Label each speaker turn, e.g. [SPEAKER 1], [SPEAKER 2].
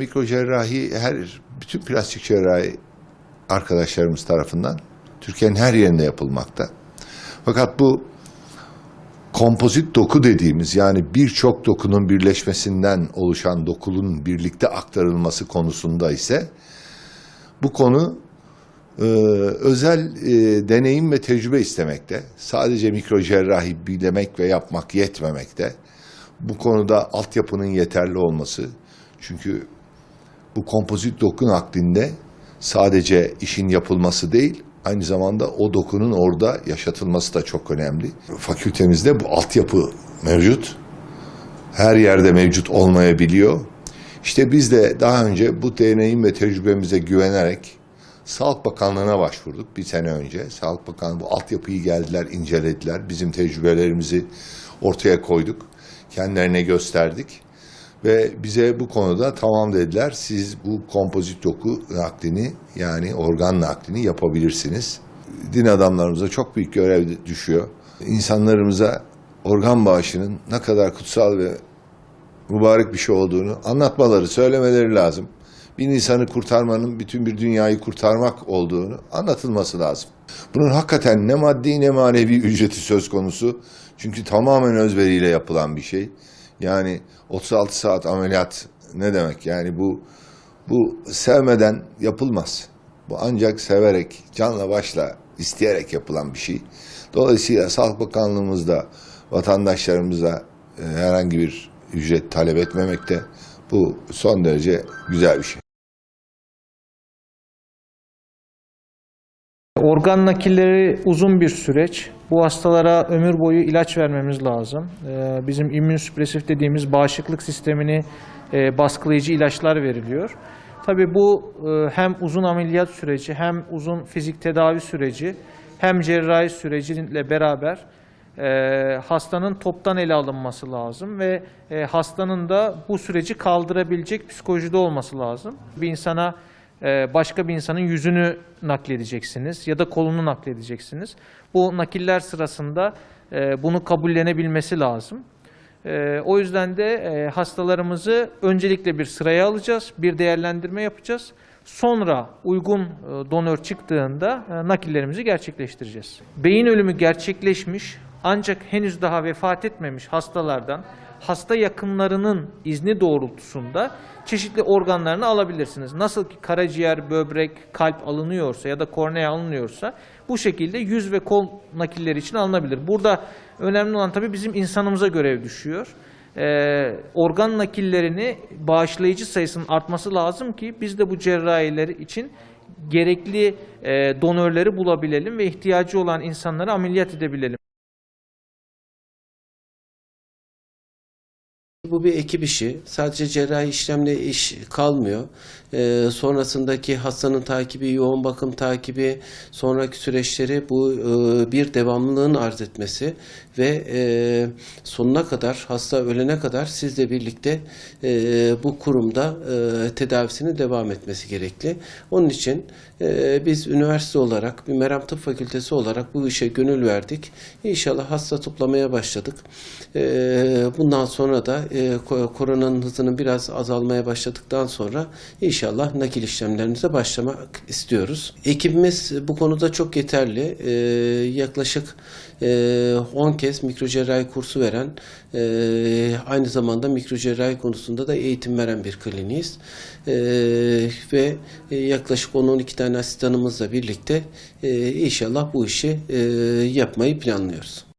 [SPEAKER 1] mikro cerrahi her bütün plastik cerrahi arkadaşlarımız tarafından Türkiye'nin her yerinde yapılmakta. Fakat bu kompozit doku dediğimiz yani birçok dokunun birleşmesinden oluşan dokunun birlikte aktarılması konusunda ise bu konu e, özel e, deneyim ve tecrübe istemekte. Sadece mikro cerrahi bilemek ve yapmak yetmemekte. Bu konuda altyapının yeterli olması. Çünkü bu kompozit doku naklinde sadece işin yapılması değil, aynı zamanda o dokunun orada yaşatılması da çok önemli. Fakültemizde bu altyapı mevcut. Her yerde mevcut olmayabiliyor. İşte biz de daha önce bu deneyim ve tecrübemize güvenerek Sağlık Bakanlığı'na başvurduk bir sene önce. Sağlık Bakanlığı bu altyapıyı geldiler, incelediler. Bizim tecrübelerimizi ortaya koyduk. Kendilerine gösterdik. Ve bize bu konuda tamam dediler. Siz bu kompozit doku naklini yani organ naklini yapabilirsiniz. Din adamlarımıza çok büyük görev düşüyor. İnsanlarımıza organ bağışının ne kadar kutsal ve mübarek bir şey olduğunu anlatmaları, söylemeleri lazım. Bir insanı kurtarmanın bütün bir dünyayı kurtarmak olduğunu anlatılması lazım. Bunun hakikaten ne maddi ne manevi ücreti söz konusu. Çünkü tamamen özveriyle yapılan bir şey. Yani 36 saat ameliyat ne demek? Yani bu bu sevmeden yapılmaz. Bu ancak severek, canla başla, isteyerek yapılan bir şey. Dolayısıyla Sağlık Bakanlığımız da vatandaşlarımıza e, herhangi bir ücret talep etmemekte. Bu son derece güzel bir şey.
[SPEAKER 2] Organ nakilleri uzun bir süreç. Bu hastalara ömür boyu ilaç vermemiz lazım. Ee, Bizim immünsüpresif dediğimiz bağışıklık sistemini e, baskılayıcı ilaçlar veriliyor. Tabii bu e, hem uzun ameliyat süreci hem uzun fizik tedavi süreci hem cerrahi süreciyle beraber e, hastanın toptan ele alınması lazım ve e, hastanın da bu süreci kaldırabilecek psikolojide olması lazım. Bir insana başka bir insanın yüzünü nakledeceksiniz ya da kolunu nakledeceksiniz. Bu nakiller sırasında e, bunu kabullenebilmesi lazım. E, o yüzden de e, hastalarımızı öncelikle bir sıraya alacağız, bir değerlendirme yapacağız. Sonra uygun e, donör çıktığında e, nakillerimizi gerçekleştireceğiz. Beyin ölümü gerçekleşmiş ancak henüz daha vefat etmemiş hastalardan hasta yakınlarının izni doğrultusunda çeşitli organlarını alabilirsiniz. Nasıl ki karaciğer, böbrek, kalp alınıyorsa ya da kornea alınıyorsa bu şekilde yüz ve kol nakilleri için alınabilir. Burada önemli olan tabii bizim insanımıza görev düşüyor. Ee, organ nakillerini bağışlayıcı sayısının artması lazım ki biz de bu cerrahileri için gerekli e, donörleri bulabilelim ve ihtiyacı olan insanları ameliyat edebilelim.
[SPEAKER 3] Bu bir ekip işi. Sadece cerrahi işlemle iş kalmıyor. Ee, sonrasındaki hastanın takibi, yoğun bakım takibi, sonraki süreçleri bu e, bir devamlılığın arz etmesi ve e, sonuna kadar, hasta ölene kadar sizle birlikte e, bu kurumda e, tedavisinin devam etmesi gerekli. Onun için e, biz üniversite olarak, bir Meram Tıp Fakültesi olarak bu işe gönül verdik. İnşallah hasta toplamaya başladık. E, bundan sonra da e, ko- koronanın hızının biraz azalmaya başladıktan sonra inşallah nakil işlemlerimize başlamak istiyoruz. Ekibimiz bu konuda çok yeterli. E, yaklaşık e, 10 kez mikrocerrahi kursu veren, e, aynı zamanda mikrocerrahi konusunda da eğitim veren bir kliniğiz. E, ve e, yaklaşık 10-12 tane asistanımızla birlikte e, inşallah bu işi e, yapmayı planlıyoruz.